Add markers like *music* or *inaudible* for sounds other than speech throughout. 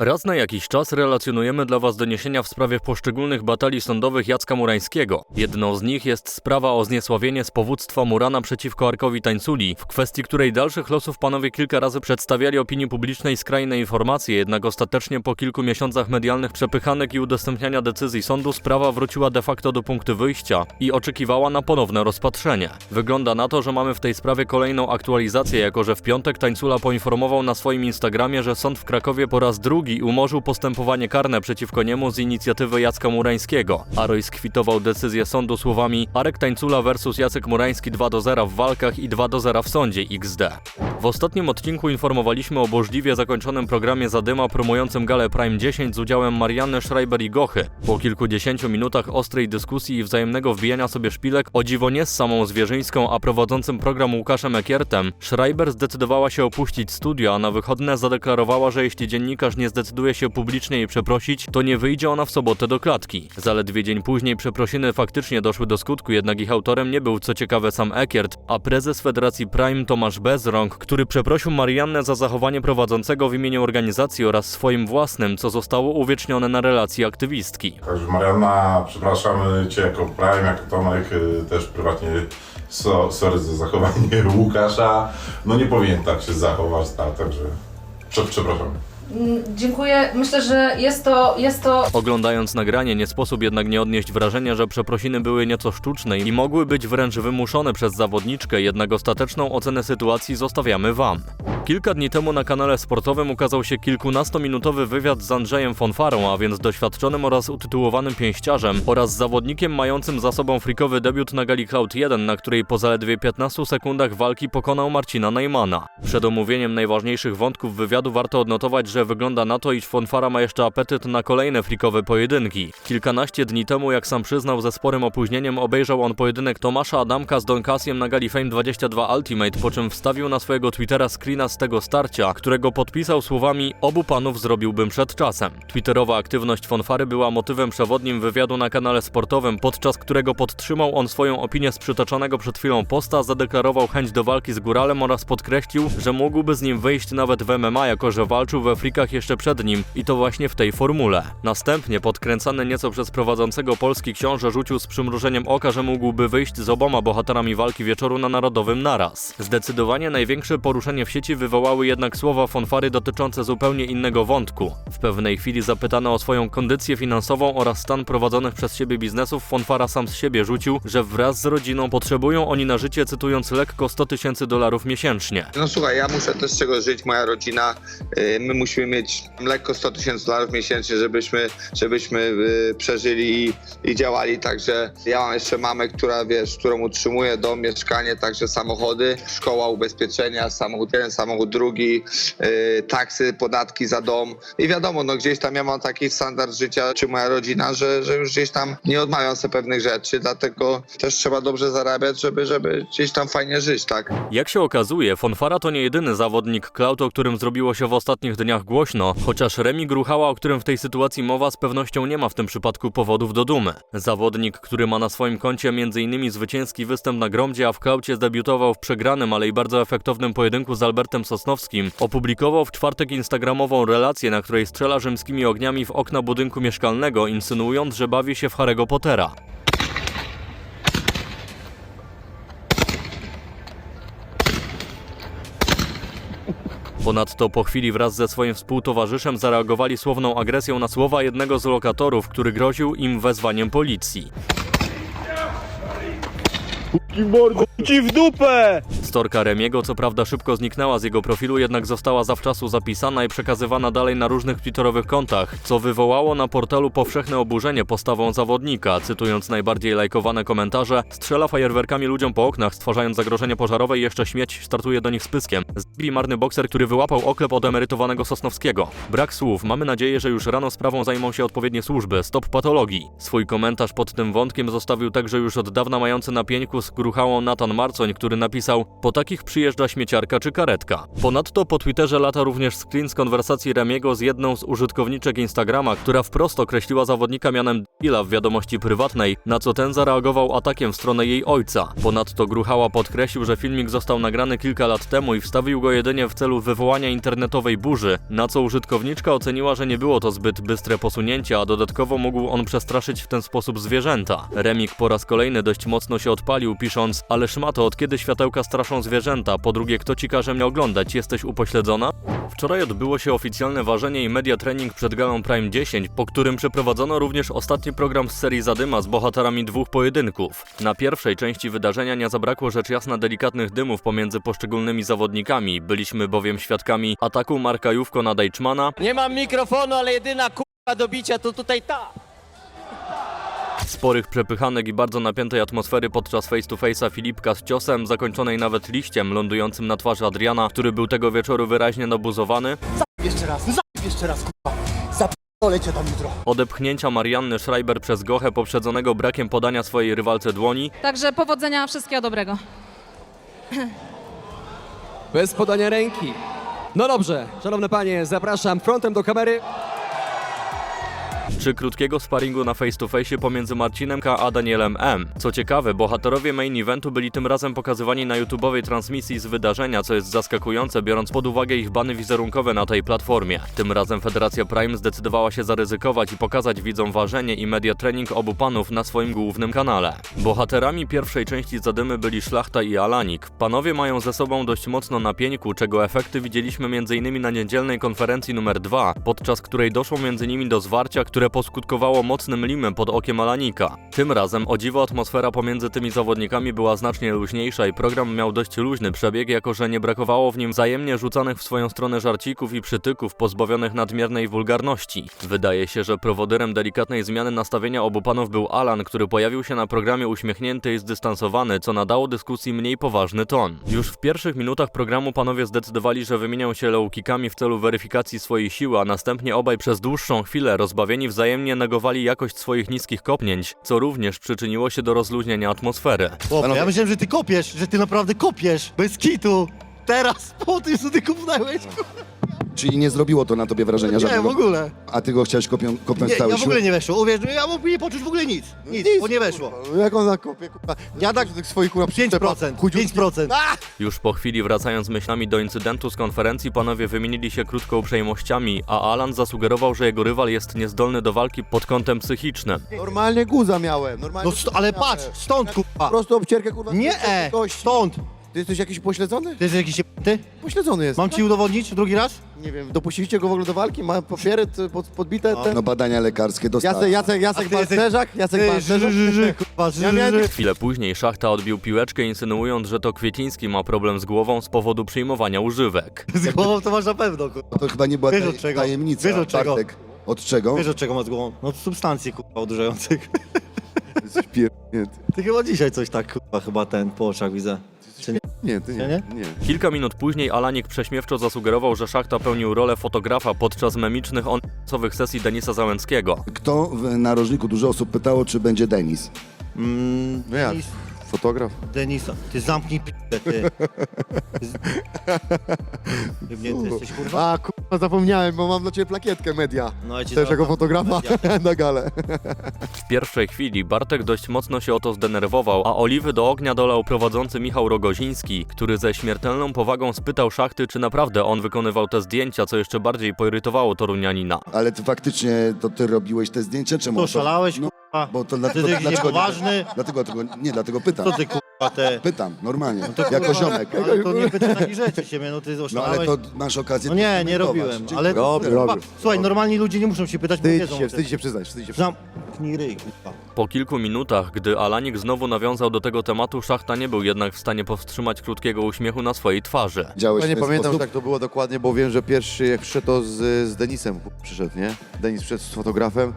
Raz na jakiś czas relacjonujemy dla Was doniesienia w sprawie poszczególnych batalii sądowych Jacka Murańskiego. Jedną z nich jest sprawa o zniesławienie z powództwa Murana przeciwko Arkowi Tańculi, w kwestii której dalszych losów panowie kilka razy przedstawiali opinii publicznej skrajne informacje, jednak ostatecznie po kilku miesiącach medialnych przepychanek i udostępniania decyzji sądu sprawa wróciła de facto do punktu wyjścia i oczekiwała na ponowne rozpatrzenie. Wygląda na to, że mamy w tej sprawie kolejną aktualizację, jako że w piątek Tańcula poinformował na swoim Instagramie, że sąd w Krakowie po raz drugi umorzył postępowanie karne przeciwko niemu z inicjatywy Jacka Murańskiego. Aroj skwitował decyzję sądu słowami Arek Tańcula versus Jacek Murański 2 do 0 w walkach i 2 do 0 w sądzie XD. W ostatnim odcinku informowaliśmy o burzliwie zakończonym programie Zadyma promującym galę Prime 10 z udziałem Marianny Schreiber i Gochy. Po kilkudziesięciu minutach ostrej dyskusji i wzajemnego wbijania sobie szpilek, o dziwo nie z samą Zwierzyńską, a prowadzącym program Łukaszem Ekiertem, Schreiber zdecydowała się opuścić studio, a na wychodne zadeklarowała, że jeśli dziennikarz nie zdecyduje się publicznie jej przeprosić, to nie wyjdzie ona w sobotę do klatki. Zaledwie dzień później przeprosiny faktycznie doszły do skutku, jednak ich autorem nie był co ciekawe sam Ekiert, a prezes Federacji Prime Tomasz Bezrąk, który przeprosił Mariannę za zachowanie prowadzącego w imieniu organizacji oraz swoim własnym, co zostało uwiecznione na relacji aktywistki. Także Marianna, przepraszamy Cię jako Prime, jako Tomek, y, też prywatnie so, sorry za zachowanie *laughs* Łukasza. No nie powinien tak się zachować, tak, także prze, przepraszam. Mm, Dziękuję. Myślę, że jest to, jest to Oglądając nagranie, nie sposób jednak nie odnieść wrażenia, że przeprosiny były nieco sztuczne i mogły być wręcz wymuszone przez zawodniczkę, jednak ostateczną ocenę sytuacji zostawiamy Wam. Kilka dni temu na kanale sportowym ukazał się kilkunastominutowy wywiad z Andrzejem Fonfarą, a więc doświadczonym oraz utytułowanym pięściarzem oraz zawodnikiem mającym za sobą frikowy debiut na gali Cloud 1, na której po zaledwie 15 sekundach walki pokonał Marcina Neymana. Przed omówieniem najważniejszych wątków wywiadu warto odnotować, że wygląda na to, iż Fonfara ma jeszcze apetyt na kolejne frikowe pojedynki. Kilkanaście dni temu, jak sam przyznał ze sporym opóźnieniem, obejrzał on pojedynek Tomasza Adamka z Don Cassiem na gali Fame 22 Ultimate, po czym wstawił na swojego Twittera screena z tego starcia, którego podpisał słowami obu panów zrobiłbym przed czasem. Twitterowa aktywność Fonfary była motywem przewodnim wywiadu na kanale sportowym, podczas którego podtrzymał on swoją opinię z przytoczonego przed chwilą posta, zadeklarował chęć do walki z Góralem oraz podkreślił, że mógłby z nim wyjść nawet w MMA, jako że walczył we frikach jeszcze przed nim i to właśnie w tej formule. Następnie, podkręcany nieco przez prowadzącego polski książę, rzucił z przymrużeniem oka, że mógłby wyjść z oboma bohaterami walki wieczoru na Narodowym naraz. Zdecydowanie największe poruszenie w sieci wywołały jednak słowa Fonfary dotyczące zupełnie innego wątku. W pewnej chwili zapytano o swoją kondycję finansową oraz stan prowadzonych przez siebie biznesów, Fonfara sam z siebie rzucił, że wraz z rodziną potrzebują oni na życie, cytując lekko 100 tysięcy dolarów miesięcznie. No słuchaj, ja muszę też z czegoś żyć, moja rodzina. y, My musimy mieć lekko 100 tysięcy dolarów miesięcznie, żebyśmy, żebyśmy y, przeżyli i, i działali. Także ja mam jeszcze mamę, która wiesz, którą utrzymuję, dom, mieszkanie, także samochody, szkoła, ubezpieczenia, samochód jeden, samochód drugi, y, taksy, podatki za dom. I wiadomo, no gdzieś tam ja mam taki standard życia, czy moja rodzina, że, że już gdzieś tam nie odmawiam sobie pewnych rzeczy, dlatego też trzeba dobrze zarabiać, żeby, żeby gdzieś tam fajnie żyć, tak? Jak się okazuje, Fonfara to nie jedyny zawodnik cloud, o którym zrobiło się w ostatnich dniach głośno, chociaż Remi Gruchała, o którym w tej sytuacji mowa, z pewnością nie ma w tym przypadku powodów do dumy. Zawodnik, który ma na swoim koncie m.in. zwycięski występ na Gromdzie, a w klaucie zdebiutował w przegranym, ale i bardzo efektownym pojedynku z Albertem Sosnowskim, opublikował w czwartek instagramową relację, na której strzela rzymskimi ogniami w okna budynku mieszkalnego, insynuując, że bawi się w Harry'ego Pottera. Ponadto po chwili wraz ze swoim współtowarzyszem zareagowali słowną agresją na słowa jednego z lokatorów, który groził im wezwaniem policji. ci w dupę! Storka Remiego co prawda szybko zniknęła z jego profilu, jednak została zawczasu zapisana i przekazywana dalej na różnych twitterowych kontach, co wywołało na portalu powszechne oburzenie postawą zawodnika. Cytując najbardziej lajkowane komentarze, strzela fajerwerkami ludziom po oknach, stwarzając zagrożenie pożarowe i jeszcze śmieć startuje do nich z pyskiem. Zbili marny bokser, który wyłapał oklep od emerytowanego Sosnowskiego. Brak słów, mamy nadzieję, że już rano sprawą zajmą się odpowiednie służby. Stop patologii. Swój komentarz pod tym wątkiem zostawił także już od dawna mający na pieńku z gruchałą Natan Marcoń, który napisał Po takich przyjeżdża śmieciarka czy karetka. Ponadto po Twitterze lata również screen z konwersacji Remiego z jedną z użytkowniczek Instagrama, która wprost określiła zawodnika mianem Dila w wiadomości prywatnej, na co ten zareagował atakiem w stronę jej ojca. Ponadto Gruchała podkreślił, że filmik został nagrany kilka lat temu i wstawił go jedynie w celu wywołania internetowej burzy, na co użytkowniczka oceniła, że nie było to zbyt bystre posunięcie, a dodatkowo mógł on przestraszyć w ten sposób zwierzęta. Remik po raz kolejny dość mocno się odpalił, pisząc: Ale szmato, od kiedy światełka straszą zwierzęta? Po drugie, kto ci każe mnie oglądać? Jesteś upośledzona? Wczoraj odbyło się oficjalne ważenie i media training przed galą Prime 10, po którym przeprowadzono również ostatni program z serii Zadyma z bohaterami dwóch pojedynków. Na pierwszej części wydarzenia nie zabrakło rzecz jasna delikatnych dymów pomiędzy poszczególnymi zawodnikami. Byliśmy bowiem świadkami ataku Marka Jówko na Deichmana, Nie mam mikrofonu, ale jedyna kurwa do bicia to tutaj ta. Sporych przepychanek i bardzo napiętej atmosfery podczas face to face'a Filipka z ciosem, zakończonej nawet liściem lądującym na twarzy Adriana, który był tego wieczoru wyraźnie nabuzowany, Jeszcze raz, zajeb jeszcze raz, kurwa. Cię tam jutro. odepchnięcia Marianny Schreiber przez Gochę poprzedzonego brakiem podania swojej rywalce dłoni, Także powodzenia, wszystkiego dobrego. Bez podania ręki. No dobrze, szanowne panie, zapraszam frontem do kamery. Czy krótkiego sparingu na face to face pomiędzy Marcinem K. a Danielem M. Co ciekawe, bohaterowie main eventu byli tym razem pokazywani na YouTube'owej transmisji z wydarzenia, co jest zaskakujące, biorąc pod uwagę ich bany wizerunkowe na tej platformie. Tym razem Federacja Prime zdecydowała się zaryzykować i pokazać widzom ważenie i media training obu panów na swoim głównym kanale. Bohaterami pierwszej części Zadymy byli Szlachta i Alanik. Panowie mają ze sobą dość mocno na pieńku, czego efekty widzieliśmy m.in. na niedzielnej konferencji numer 2, podczas której doszło między nimi do zwarcia, które poskutkowało mocnym limem pod okiem Alanika. Tym razem o dziwo atmosfera pomiędzy tymi zawodnikami była znacznie luźniejsza i program miał dość luźny przebieg, jako że nie brakowało w nim wzajemnie rzucanych w swoją stronę żarcików i przytyków pozbawionych nadmiernej wulgarności. Wydaje się, że prowodyrem delikatnej zmiany nastawienia obu panów był Alan, który pojawił się na programie uśmiechnięty i zdystansowany, co nadało dyskusji mniej poważny ton. Już w pierwszych minutach programu panowie zdecydowali, że wymienią się low-kickami w celu weryfikacji swojej siły, a następnie obaj przez dłuższą chwilę rozbawieni wzajemnie negowali jakość swoich niskich kopnięć, co również przyczyniło się do rozluźnienia atmosfery. Chłopie, ja myślałem, że ty kopiesz, że ty naprawdę kopiesz. Bez kitu. Teraz, po tym, co ty kopnąłeś. Czyli nie zrobiło to na tobie wrażenia Nie, w żadnego? ogóle. A ty go chciałeś kopią, kopnąć Nie, ja w ogóle nie weszło. Uwierz mi, ja mógłbym nie poczuć w ogóle nic. Nic, bo nie weszło. Jak on zakopie, kurwa? Ja tak swoich kurwa 5%, 5%. A! Już po chwili wracając myślami do incydentu z konferencji, panowie wymienili się krótko uprzejmościami, a Alan zasugerował, że jego rywal jest niezdolny do walki pod kątem psychicznym. Normalnie guza miałem, normalnie. No st- ale patrz, stąd Po kurwa. prostu obcierkę kurwa. Nie, e, kości. stąd. Ty jesteś jakiś pośledzony? Ty jesteś jakiś ty? Pośledzony jest. Mam ci udowodnić drugi raz? Nie wiem, dopuściliście go w ogóle do walki? Ma papiery t- pod, podbite? No. Te... No badania lekarskie dostałem. Jacek, Jacek, A Jacek ty jesteś- Balcerzak? Jacek Ty, ży, Balcerzak? ży, ży, kurwa, ży, Ja miałem- ży, ży. Chwilę później Szachta odbił piłeczkę, insynuując, że to Kwieciński ma problem z głową z powodu przyjmowania używek. *laughs* Z głową to masz na pewno, kurwa. To chyba nie była Wiesz taj- od czego? tajemnica, Wiesz od czego? Bartek. Od czego? Wiesz od czego masz głową? No od substancji kurwa odurzających. Jesteś pierdnięty. Ty chyba dzisiaj coś tak kurwa chyba ten po oczach widzę. Czy nie? Nie, ty nie. Nie? nie. Kilka minut później Alanik prześmiewczo zasugerował, że Szachta pełnił rolę fotografa podczas memicznych oncowych sesji Denisa Załęckiego. Kto w narożniku dużo osób pytało, czy będzie Denis? Mm, No jak? Denis, Fotograf. Denisa, ty zamknij p***ę, ty. Jesteś, kurwa? A kurwa zapomniałem, bo mam dla ciebie plakietkę media. No, ja ci Też jako fotografa media. *laughs* na galę. W pierwszej chwili Bartek dość mocno się o to zdenerwował, a oliwy do ognia dolał prowadzący Michał Rogoziński, który ze śmiertelną powagą spytał Szachty, czy naprawdę on wykonywał te zdjęcia, co jeszcze bardziej poirytowało Torunianina. Ale ty faktycznie to ty robiłeś te zdjęcia, czemu? To szalałeś, No? Bo to Ty dlatego, jesteś dlaczego, niepoważny? dlatego, dlatego, nie, dlatego pytam. Co ty, kurwa, te... Pytam, normalnie, To, jako ziomek. Ale to nie pytaj takich rzeczy siebie, no ty No oszalałeś. ale to masz okazję No nie, nie robiłem, Dziękuję. ale... Robię, kurwa, robię. Słuchaj, normalni ludzie nie muszą się pytać, bo wiedzą. o tym. się przyznać, wstydź się Zamknij ryj, kurwa. Po kilku minutach, gdy Alanik znowu nawiązał do tego tematu, Szachta nie był jednak w stanie powstrzymać krótkiego uśmiechu na swojej twarzy. Działeś Ja nie ten pamiętam, że sposób? tak to było dokładnie, bo wiem, że pierwszy jak przyszedł to z, z Denisem przyszedł, nie? Denis przyszedł z fotografem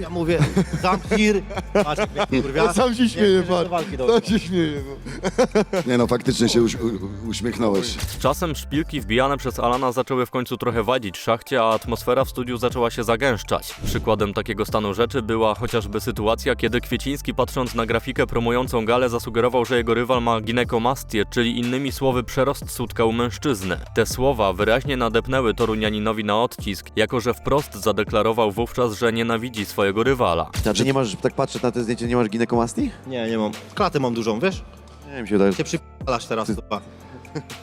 Ja mówię, zamknij Patrz, jak. Ja *laughs* sam się chcesz pan. doszło. się śmieje. No. *laughs* Nie no, faktycznie się uś, u, uśmiechnąłeś. Z czasem szpilki wbijane przez Alana zaczęły w końcu trochę wadzić szachcie, a atmosfera w studiu zaczęła się zagęszczać. Przykładem takiego stanu rzeczy była chociażby sytuacja, kiedy Kwieciński patrząc na grafikę promującą galę zasugerował, że jego rywal ma ginekomastię, czyli innymi słowy przerost sutka u mężczyzny. Te słowa wyraźnie nadepnęły Torunianinowi na odcisk, jako że wprost zadeklarował wówczas, że nienawidzi swojego rywala. A ty nie możesz tak patrzeć na to zdjęcie, nie masz ginekomastii? Nie, nie mam. Klatę mam dużą, wiesz? Nie wiem, się wydaje. Cię przypalasz teraz, kurwa.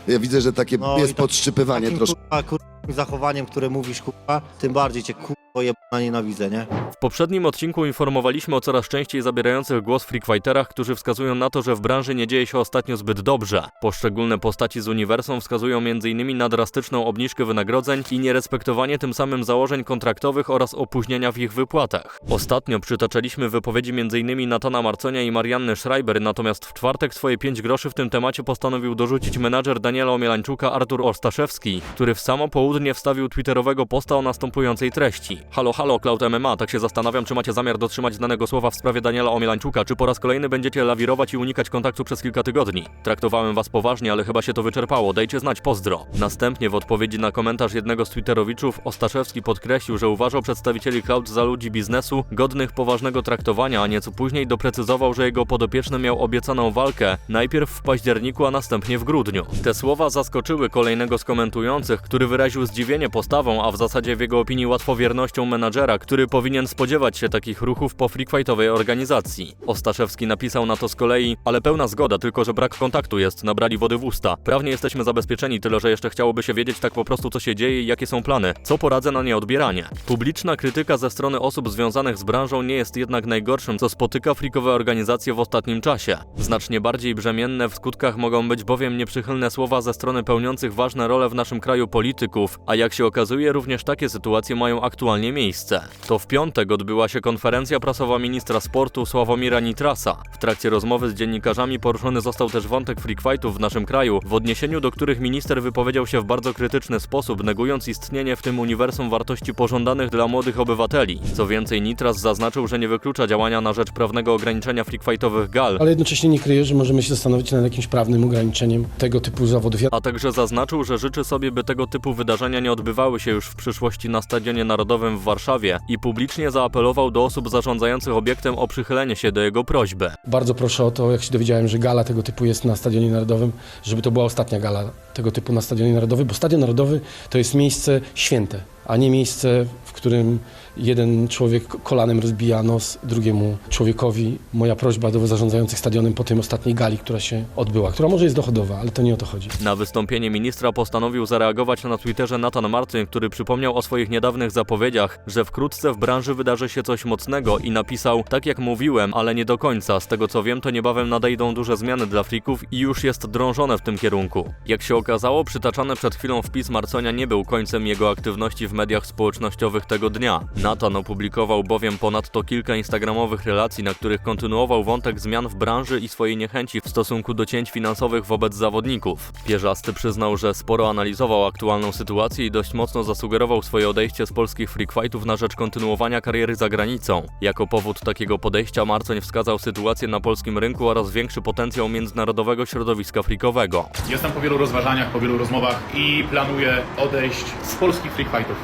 Ja widzę, że takie No i jest tak- podszczypywanie Takim, troszkę. kurwa, kurwa, zachowaniem, które mówisz, kurwa, tym bardziej cię, kurwa, jebana nienawidzę, nie? W poprzednim odcinku informowaliśmy o coraz częściej zabierających głos freakfighterach, którzy wskazują na to, że w branży nie dzieje się ostatnio zbyt dobrze. Poszczególne postaci z uniwersum wskazują m.in. na drastyczną obniżkę wynagrodzeń i nierespektowanie tym samym założeń kontraktowych oraz opóźnienia w ich wypłatach. Ostatnio przytaczaliśmy wypowiedzi m.in. Natana Marconia i Marianny Schreiber, natomiast w czwartek swoje 5 groszy w tym temacie postanowił dorzucić menadżer Daniela Omielańczuka Artur Ostaszewski, który w samo południe wstawił twitterowego posta o następującej treści. Halo, halo, Cloud MMA, tak się zastanawiam, czy macie zamiar dotrzymać danego słowa w sprawie Daniela Omielańczuka, czy po raz kolejny będziecie lawirować i unikać kontaktu przez kilka tygodni. Traktowałem was poważnie, ale chyba się to wyczerpało, dajcie znać, pozdro. Następnie w odpowiedzi na komentarz jednego z twitterowiczów Ostaszewski podkreślił, że uważał przedstawicieli Cloud za ludzi biznesu, godnych poważnego traktowania, a nieco później doprecyzował, że jego podopieczny miał obiecaną walkę, najpierw w październiku, a następnie w grudniu. Te słowa zaskoczyły kolejnego z komentujących, który wyraził zdziwienie postawą, a w zasadzie w jego opinii łatwowiernością menadżera, który powinien spodziewać się takich ruchów po freakfightowej organizacji. Ostaszewski napisał na to z kolei, ale pełna zgoda, tylko że brak kontaktu jest, nabrali wody w usta. Prawnie jesteśmy zabezpieczeni, tyle że jeszcze chciałoby się wiedzieć tak po prostu co się dzieje i jakie są plany. Co poradzę na nieodbieranie? Publiczna krytyka ze strony osób związanych z branżą nie jest jednak najgorszym, co spotyka freakowe organizacje w ostatnim czasie. Znacznie bardziej brzemienne w skutkach mogą być bowiem nieprzychylne słowa ze strony pełniących ważne role w naszym kraju polityków, a jak się okazuje również takie sytuacje mają aktualnie miejsce. To w piątek odbyła się konferencja prasowa ministra sportu Sławomira Nitrasa. W trakcie rozmowy z dziennikarzami poruszony został też wątek freakfightów w naszym kraju, w odniesieniu do których minister wypowiedział się w bardzo krytyczny sposób, negując istnienie w tym uniwersum wartości pożądanych dla młodych obywateli. Co więcej, Nitras zaznaczył, że nie wyklucza działania na rzecz prawnego ograniczenia freakfightowych gal, Ale jednocześnie nie kryję, że możemy się zastanowić nad jakimś prawnym ograniczeniem tego typu zawodów. A także zaznaczył, że życzy sobie, by tego typu wydarzenia nie odbywały się już w przyszłości na Stadionie Narodowym w Warszawie i publicznie zaapelował do osób zarządzających obiektem o przychylenie się do jego prośby. bardzo proszę o to, jak się dowiedziałem, że gala tego typu jest na Stadionie Narodowym, żeby to była ostatnia gala tego typu na Stadionie Narodowym, bo Stadion Narodowy to jest miejsce święte, a nie miejsce, w którym jeden człowiek kolanem rozbija nos drugiemu człowiekowi. Moja prośba do zarządzających stadionem po tym ostatniej gali, która się odbyła, która może jest dochodowa, ale to nie o to chodzi. Na wystąpienie ministra postanowił zareagować na Twitterze Nathan Martin, który przypomniał o swoich niedawnych zapowiedziach, że wkrótce w branży wydarzy się coś mocnego i napisał, tak jak mówiłem, ale nie do końca. Z tego co wiem, to niebawem nadejdą duże zmiany dla freaków i już jest drążone w tym kierunku. Jak się okazało, przytaczany przed chwilą wpis Marconia nie był końcem jego aktywności w mediach społecznościowych tego dnia. Nathan opublikował bowiem ponadto kilka instagramowych relacji, na których kontynuował wątek zmian w branży i swojej niechęci w stosunku do cięć finansowych wobec zawodników. Pierzasty przyznał, że sporo analizował aktualną sytuację i dość mocno zasugerował swoje odejście z polskich freakfightów na rzecz kontynuowania kariery za granicą. Jako powód takiego podejścia Marcoń wskazał sytuację na polskim rynku oraz większy potencjał międzynarodowego środowiska freakowego. Jestem po wielu rozważaniach, po wielu rozmowach i planuję odejść z polskich freak fightów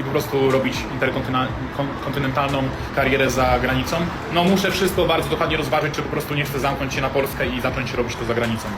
i po prostu robić interkontynentalną karierę za granicą. No muszę wszystko bardzo dokładnie rozważyć, czy po prostu nie chcę zamknąć się na Polskę i zacząć robić to za granicą.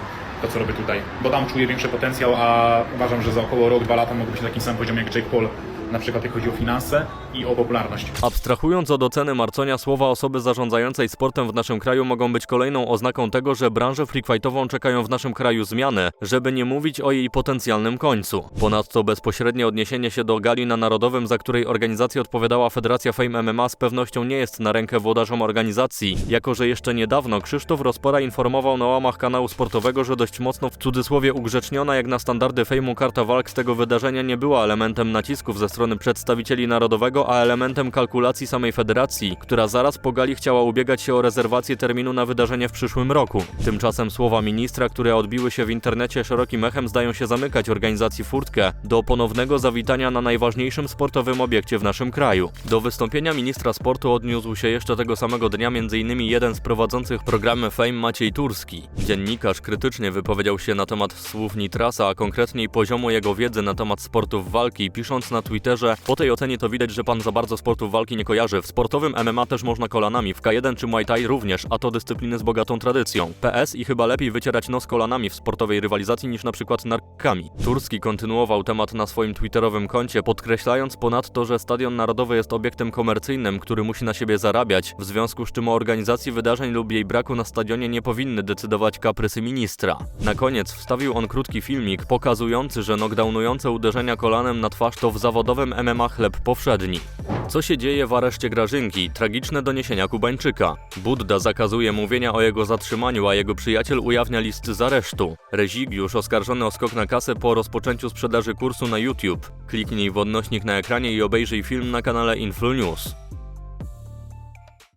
To, co robię tutaj. Bo tam czuję większy potencjał, a uważam, że za około rok, dwa lata mogę być na takim samym poziomie jak Jake Paul, na przykład jak chodzi o finanse i o popularność. Abstrahując od oceny Marconia, słowa osoby zarządzającej sportem w naszym kraju mogą być kolejną oznaką tego, że branżę freakfightową czekają w naszym kraju zmiany, żeby nie mówić o jej potencjalnym końcu. Ponadto bezpośrednie odniesienie się do gali na Narodowym, za której organizację odpowiadała Federacja Fame MMA z pewnością nie jest na rękę włodarzom organizacji, jako że jeszcze niedawno Krzysztof Rozpora informował na łamach kanału sportowego, że dość mocno w cudzysłowie ugrzeczniona jak na standardy fejmu karta walk z tego wydarzenia nie była elementem nacisków ze strony przedstawicieli narodowego, a elementem kalkulacji samej federacji, która zaraz po gali chciała ubiegać się o rezerwację terminu na wydarzenie w przyszłym roku. Tymczasem słowa ministra, które odbiły się w internecie szerokim echem, zdają się zamykać organizacji furtkę do ponownego zawitania na najważniejszym sportowym obiekcie w naszym kraju. Do wystąpienia ministra sportu odniósł się jeszcze tego samego dnia m.in. jeden z prowadzących programy Fame Maciej Turski. Dziennikarz krytycznie wypowiedział się na temat słów Nitrasa, a konkretniej poziomu jego wiedzy na temat sportów walki, pisząc na Twitterze Po tej ocenie to widać, że pan za bardzo sportów walki nie kojarzy. W sportowym MMA też można kolanami, w K1 czy Muay Thai również, a to dyscypliny z bogatą tradycją. PS i chyba lepiej wycierać nos kolanami w sportowej rywalizacji niż na przykład narkami. Turski kontynuował temat na swoim twitterowym koncie, podkreślając ponadto, że Stadion Narodowy jest obiektem komercyjnym, który musi na siebie zarabiać, w związku z czym o organizacji wydarzeń lub jej braku na stadionie nie powinny decydować kaprysy ministra. Na koniec wstawił on krótki filmik pokazujący, że knockdownujące uderzenia kolanem na twarz to w zawodowym MMA chleb powszedni. Co się dzieje w areszcie Grażynki? Tragiczne doniesienia Kubańczyka. Budda zakazuje mówienia o jego zatrzymaniu, a jego przyjaciel ujawnia list z aresztu. Rezigiusz oskarżony o skok na kasę po rozpoczęciu sprzedaży kursu na YouTube. Kliknij w odnośnik na ekranie i obejrzyj film na kanale Influ News.